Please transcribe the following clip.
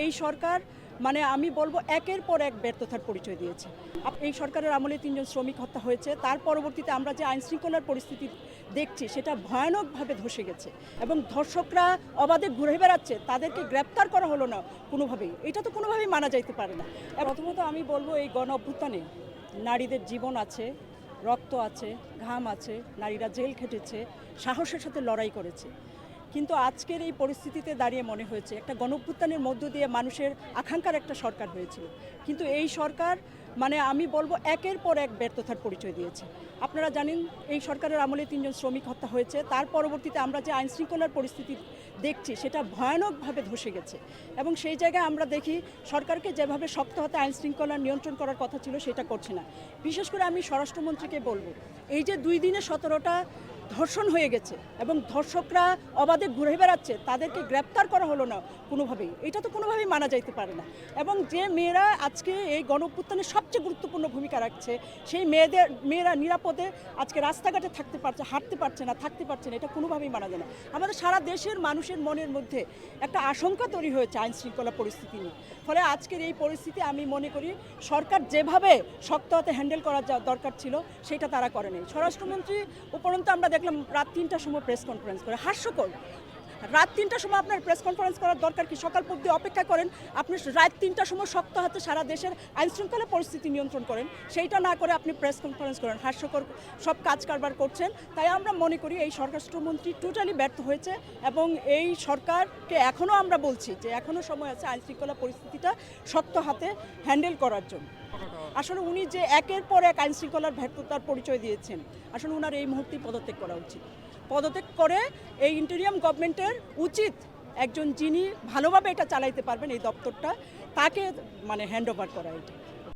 এই সরকার মানে আমি বলব একের পর এক ব্যর্থতার পরিচয় দিয়েছে। এই সরকারের আমলে তিনজন শ্রমিক হত্যা হয়েছে, তার পরবর্তীতে আমরা যে আইন শৃঙ্খলার পরিস্থিতি দেখছি, সেটা ভয়ানকভাবে ধসে গেছে এবং ধর্ষকরা অবাধে ঘুরে বেড়াচ্ছে, তাদেরকে গ্রেপ্তার করা হলো না কোনোভাবেই। এটা তো কোনোভাবেই মানা যাইতে পারে না। প্রথমত আমি বলব এই গণ অভ্যুত্থানে নারীদের জীবন আছে, রক্ত আছে, ঘাম আছে, নারীরা জেল খেটেছে, সাহসের সাথে লড়াই করেছে। কিন্তু আজকের এই পরিস্থিতিতে দাঁড়িয়ে মনে হয়েছে, একটা গণঅভ্যুত্থানের মধ্য দিয়ে মানুষের আকাঙ্ক্ষার একটা সরকার হয়েছিল। কিন্তু এই সরকার মানে আমি বলব একের পর এক ব্যর্থতার পরিচয় দিয়েছে। আপনারা জানেন, এই সরকারের আমলে তিনজন শ্রমিক হত্যা হয়েছে, তার পরবর্তীতে আমরা যে আইন শৃঙ্খলার পরিস্থিতি দেখছি, সেটা ভয়ানকভাবে ধসে গেছে। এবং সেই জায়গায় আমরা দেখি, সরকারকে যেভাবে শক্ত হাতে আইন শৃঙ্খলা নিয়ন্ত্রণ করার কথা ছিল, সেটা করছে না। বিশেষ করে আমি স্বরাষ্ট্রমন্ত্রীকে বলব, এই যে দুই দিনে সতেরোটা ধর্ষণ হয়ে গেছে এবং ধর্ষকরা অবাধে ঘুরে বেড়াচ্ছে, তাদেরকে গ্রেপ্তার করা হলো না কোনোভাবেই। এটা তো কোনোভাবেই মানা যাইতে পারে না। এবং যে মেয়েরা আজকে এই গণঅভ্যুত্থানে সবচেয়ে গুরুত্বপূর্ণ ভূমিকা রাখছে, সেই মেয়েদের, মেয়েরা নিরাপদে আজকে রাস্তাঘাটে থাকতে পারছে, হাঁটতে পারছে না, থাকতে পারছে না, এটা কোনোভাবেই মানা যায় না। আমাদের সারা দেশের মানুষের মনের মধ্যে একটা আশঙ্কা তৈরি হয়েছে আইন শৃঙ্খলা পরিস্থিতি নিয়ে। ফলে আজকের এই পরিস্থিতি আমি মনে করি সরকার যেভাবে শক্ত হাতে হ্যান্ডেল করা দরকার ছিল, সেটা তারা করেনি। স্বরাষ্ট্রমন্ত্রী উপরন্ত আমরা দেখলাম রাত তিনটার সময় প্রেস কনফারেন্স করে। হাস্যকর। রাত তিনটার সময় আপনার প্রেস কনফারেন্স করার দরকার কি? সকাল পর্যন্ত অপেক্ষা করেন, আপনি রাত তিনটার সময় শক্ত হাতে সারা দেশের আইন শৃঙ্খলা পরিস্থিতি নিয়ন্ত্রণ করেন, সেইটা না করে আপনি প্রেস কনফারেন্স করেন। হাস্যকর সব কাজ কারবার করছেন। তাই আমরা মনে করি এই স্বরাষ্ট্রমন্ত্রী টোটালি ব্যর্থ হয়েছে এবং এই সরকারকে এখনও আমরা বলছি যে এখনও সময় আছে আইন শৃঙ্খলা পরিস্থিতিটা শক্ত হাতে হ্যান্ডেল করার জন্য। আসলে উনি যে একের পর এক আইন শৃঙ্খলার ব্যর্থতার পরিচয় দিয়েছেন, আসলে ওনার এই মুহূর্তেই পদত্যাগ করা উচিত। পদত্যাগ করে এই ইন্টেরিয়াম গভর্নমেন্টের উচিত একজন যিনি ভালোভাবে এটা চালাইতে পারবেন এই দপ্তরটা, তাকে মানে হ্যান্ড ওভার করা এটা।